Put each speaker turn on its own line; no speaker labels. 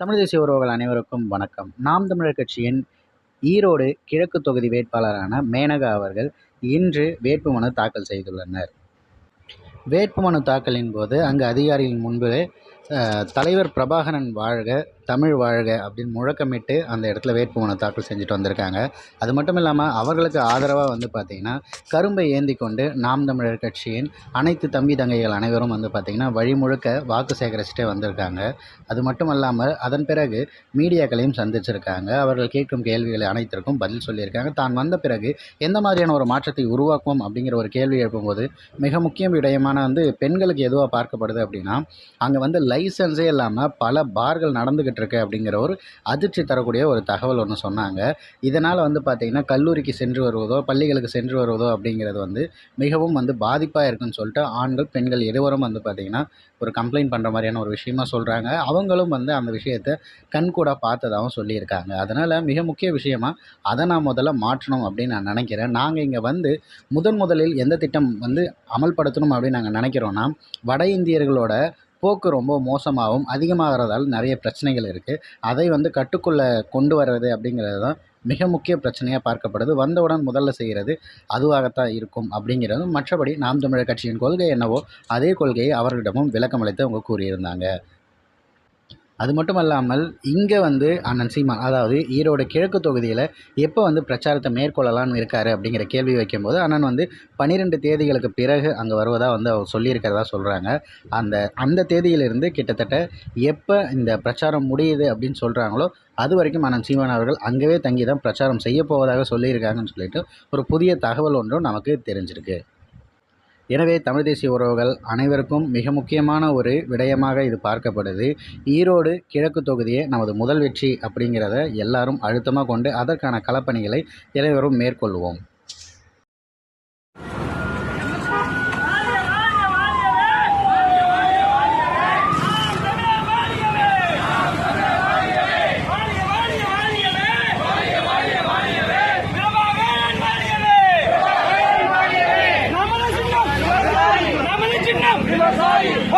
தமிழ் தேசிய உறவுகள் அனைவருக்கும் வணக்கம். நாம் தமிழர் கட்சியின் ஈரோடு கிழக்கு தொகுதி வேட்பாளரான மேனகா அவர்கள் இன்று வேட்புமனு தாக்கல் செய்துள்ளனர். வேட்புமனு தாக்கலின் போது அங்கு அதிகாரிகள் முன்பு தலைவர் பிரபாகரன் வாழ்க தமிழ் வாழ்க அப்படின்னு முழக்கமிட்டு அந்த இடத்துல வேட்புமனு தாக்கல் செஞ்சுட்டு வந்திருக்காங்க. அது மட்டும் இல்லாமல் அவர்களுக்கு ஆதரவாக வந்து பார்த்திங்கன்னா கரும்பை ஏந்தி கொண்டு நாம் தமிழர் கட்சியின் அனைத்து தம்பி தங்கைகள் அனைவரும் வந்து பார்த்திங்கன்னா வழி முழுக்க வாக்கு சேகரிச்சுட்டே வந்திருக்காங்க. அது மட்டும் அல்லாமல் அதன் பிறகு மீடியாக்களையும் சந்திச்சிருக்காங்க. அவர்கள் கேட்கும் கேள்விகளை அனைத்திற்கும் பதில் சொல்லியிருக்காங்க. தான் வந்த பிறகு எந்த மாதிரியான ஒரு மாற்றத்தை உருவாக்குவோம் அப்படிங்கிற ஒரு கேள்வி எழுப்பும்போது மிக முக்கிய விடயமான வந்து பெண்களுக்கு எதுவாக பார்க்கப்படுது அப்படின்னா அங்கே வந்து லைசன்ஸே இல்லாமல் பல பார்கள் நடந்துக்கிட்டு இருக்கு அப்படிங்கிற ஒரு அதிர்ச்சி தரக்கூடிய ஒரு தகவல் ஒன்று சொன்னாங்க. இதனால் வந்து பார்த்திங்கன்னா கல்லூரிக்கு சென்று வருவதோ பள்ளிகளுக்கு சென்று வருவதோ அப்படிங்கிறது வந்து மிகவும் வந்து பாதிப்பாக இருக்குன்னு சொல்லிட்டு ஆண்கள் பெண்கள் இருவரும் வந்து பார்த்திங்கன்னா ஒரு கம்ப்ளைண்ட் பண்ணுற மாதிரியான ஒரு விஷயமா சொல்கிறாங்க அவங்களும் வந்து அந்த விஷயத்தை கண்கூட பார்த்ததாகவும் சொல்லியிருக்காங்க. அதனால் மிக முக்கிய விஷயமா அதை நான் முதல்ல மாற்றணும் அப்படின்னு நான் நினைக்கிறேன். நாங்கள் இங்கே வந்து முதன் முதலில் எந்த திட்டம் வந்து அமல்படுத்தணும் அப்படின்னு நாங்கள் நினைக்கிறோன்னா வட இந்தியர்களோட போக்கு ரொம்ப மோசமாகவும் அதிகமாகிறதால நிறைய பிரச்சனைகள் இருக்குது அதை வந்து கட்டுக்குள்ளே கொண்டு வர்றது அப்படிங்கிறது தான் மிக முக்கிய பிரச்சனையாக பார்க்கப்படுது. வந்தவுடன் முதல்ல செய்கிறது அதுவாகத்தான் இருக்கும் அப்படிங்கிறதும் மற்றபடி நாம் தமிழர் கட்சியின் கொள்கை என்னவோ அதே கொள்கையை அவர்களிடமும் விளக்கமளித்து அவங்க கூறியிருந்தாங்க. அது மட்டும் அல்லாமல் இங்கே வந்து அண்ணன் சீமான் அதாவது ஈரோடு கிழக்கு தொகுதியில் எப்போ வந்து பிரச்சாரத்தை மேற்கொள்ளலாம்னு இருக்காரு அப்படிங்கிற கேள்வி வைக்கும்போது அண்ணன் வந்து பன்னிரெண்டு தேதிகளுக்கு பிறகு அங்கே வருவதாக வந்து அவர் சொல்லியிருக்கிறதா சொல்கிறாங்க அந்த அந்த தேதியிலிருந்து கிட்டத்தட்ட எப்போ இந்த பிரச்சாரம் முடியுது அப்படின்னு சொல்கிறாங்களோ அது வரைக்கும் அண்ணன் சீமான் அவர்கள் அங்கேவே தங்கி தான் பிரச்சாரம் செய்ய போவதாக சொல்லியிருக்காங்கன்னு சொல்லிட்டு ஒரு புதிய தகவல் ஒன்றும் நமக்கு தெரிஞ்சிருக்கு. எனவே தமிழ் தேசிய உறவுகள் அனைவருக்கும் மிக முக்கியமான ஒரு விடயமாக இது பார்க்கப்படுது. ஈரோடு கிழக்கு தொகுதியே நமது முதல் வெற்றி அப்படிங்கிறத எல்லாரும் அழுத்தமாக கொண்டு அதற்கான களப்பணிகளை இளைவரும் மேற்கொள்வோம். Vila Zói!